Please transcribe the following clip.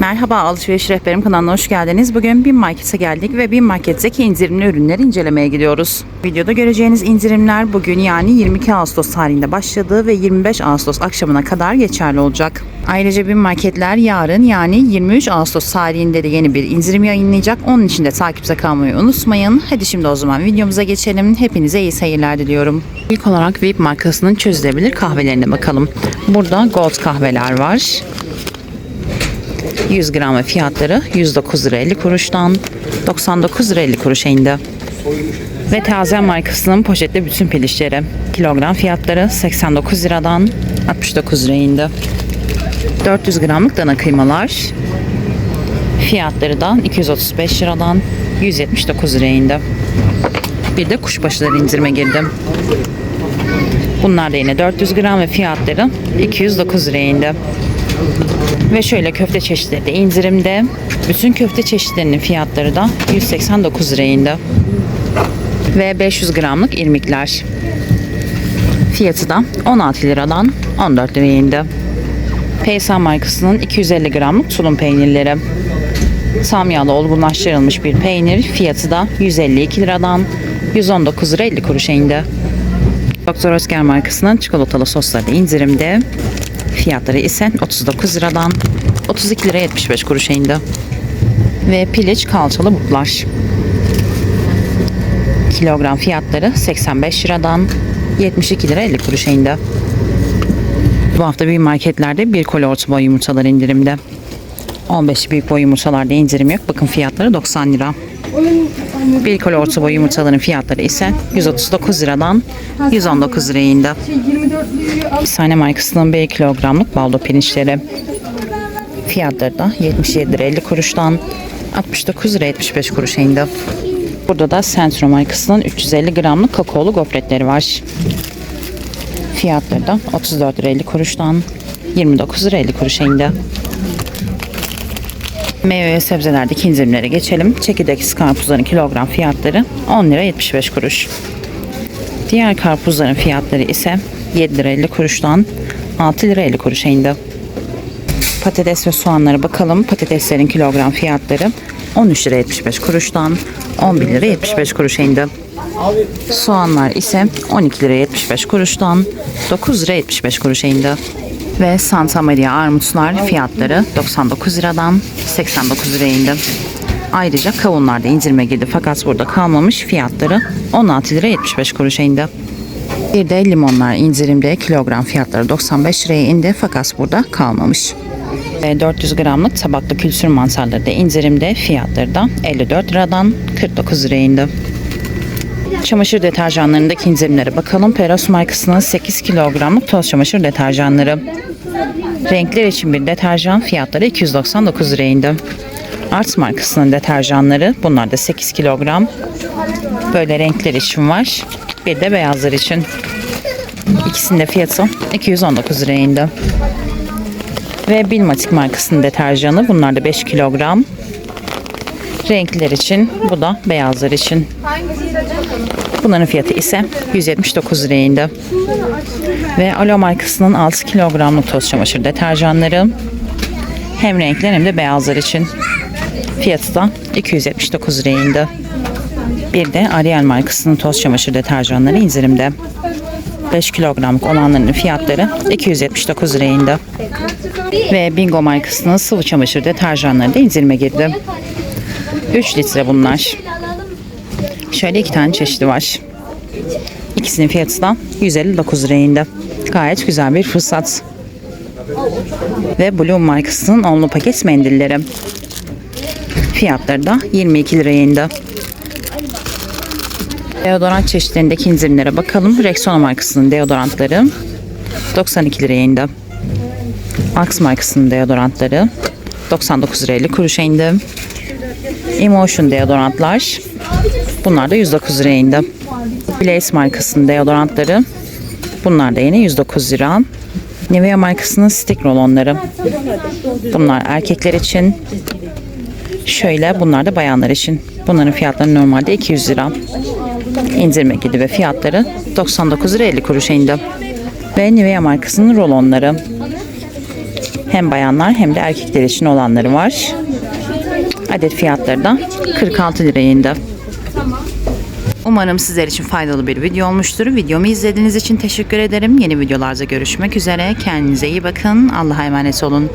Merhaba Alışveriş Rehberim kanalına hoş geldiniz. Bugün bir markete geldik ve bir marketteki indirimli ürünleri incelemeye gidiyoruz. Videoda göreceğiniz indirimler bugün yani 22 Ağustos tarihinde başladı ve 25 Ağustos akşamına kadar geçerli olacak. Ayrıca bir marketler yarın yani 23 Ağustos tarihinde de yeni bir indirim yayınlayacak. Onun için de takipte kalmayı unutmayın. Hadi şimdi o zaman videomuza geçelim. Hepinize iyi seyirler diliyorum. İlk olarak VIP markasının çözülebilir kahvelerine bakalım. Burada Gold kahveler var. 100 gram fiyatları 109 lira 50 kuruştan 99 lira 50 kuruşa indi. Ve taze markasının poşetli bütün pilişleri. Kilogram fiyatları 89 liradan 69 liraya indi. 400 gramlık dana kıymalar. Fiyatları da 235 liradan 179 liraya indi. Bir de kuşbaşıları indirime girdi. Bunlar da yine 400 gram ve fiyatları 209 liraya indi. Ve şöyle köfte çeşitleri de indirimde. Bütün köfte çeşitlerinin fiyatları da 189 liraya indi. Ve 500 gramlık irmikler. Fiyatı da 16 liradan 14 liraya indi. Peysan markasının 250 gramlık tulum peynirleri. Tam yağlı olgunlaştırılmış bir peynir. Fiyatı da 152 liradan 119 lira 50 kuruşa indi. Doktor Özger markasının çikolatalı sosları indirimde. Fiyatları ise 39 liradan 32 lira 75 kuruşa indi. Ve piliç kalçalı butlar. Kilogram fiyatları 85 liradan 72 lira 50 kuruşa indi. Bu hafta büyük marketlerde bir koli orta boy yumurtalar indirimde. 15 büyük boy yumurtalarda indirim yok. Bakın fiyatları 90 lira. Bir koli orta boy yumurtaların fiyatları ise 139 liradan 119 liraya indi. Sahne markasının 1 kilogramlık baldo pirinçleri. Fiyatları da 77 lira 50 kuruştan 69 lira 75 kuruşa indi. Burada da Centro markasının 350 gramlık kakaolu gofretleri var. Fiyatları da 34 lira 50 kuruştan 29 lira 50 kuruşa indi. Meyve ve sebzelerdeki indirimlere geçelim. Çekirdeksiz karpuzların kilogram fiyatları 10 lira 75 kuruş. Diğer karpuzların fiyatları ise 7 lira 50 kuruştan 6 lira 50 kuruşa indi. Patates ve soğanlara bakalım. Patateslerin kilogram fiyatları 13 lira 75 kuruştan 11 lira 75 kuruşa indi. Soğanlar ise 12 lira 75 kuruştan 9 lira 75 kuruşa indi. Ve Santa Maria armutlar fiyatları 99 liradan 89 liraya indi. Ayrıca kavunlar da indirime girdi fakat burada kalmamış fiyatları 16 lira 75 kuruşa indi. Bir de limonlar indirimde kilogram fiyatları 95 liraya indi fakat burada kalmamış. Ve 400 gramlık tabaklı kültür mantarları da indirimde fiyatları da 54 liradan 49 liraya indi. Çamaşır deterjanlarındaki indirimlere bakalım. Peros markasının 8 kilogramlık toz çamaşır deterjanları. Renkler için bir deterjan fiyatları 299 liraya indi. Art markasının deterjanları bunlar da 8 kilogram. Böyle renkler için var. Bir de beyazlar için. İkisinin de fiyatı 219 liraya indi. Ve Bilmatik markasının deterjanı bunlar da 5 kilogram. Renkler için bu da beyazlar için. Bunların fiyatı ise 179 liraya indi. Ve Alo markasının 6 kilogramlık toz çamaşır deterjanları hem renkler hem de beyazlar için. Fiyatı da 279 liraya indi. Bir de Ariel markasının toz çamaşır deterjanları indirimde. 5 kilogramlık olanların fiyatları 279 liraya indi. Ve Bingo markasının sıvı çamaşır deterjanları da indirime girdi. 3 litre bunlar. Şöyle iki tane çeşidi var. İkisinin fiyatı da 159 liraya indi. Gayet güzel bir fırsat. Ve Bloom markasının onlu paket mendilleri. Fiyatları da 22 liraya. Deodorant çeşitlerindeki indirimlere bakalım. Rexona markasının deodorantları 92 liraya indi. Axe markasının deodorantları 99 liraya 50 kuruşa indi. Emotion deodorantlar bunlar da 109 liraya indi. Blaze markasının deodorantları bunlar da yine 109 lira. Nivea markasının stick rollonları. Bunlar erkekler için. Şöyle bunlar da bayanlar için. Bunların fiyatları normalde 200 lira. İndirime girdi ve fiyatları 99 lira 50 kuruşa indi. Ve Nivea markasının rolonları. Hem bayanlar hem de erkekler için olanları var. Adet fiyatları da 46 liraya indi. Umarım sizler için faydalı bir video olmuştur. Videomu izlediğiniz için teşekkür ederim. Yeni videolarda görüşmek üzere. Kendinize iyi bakın. Allah'a emanet olun.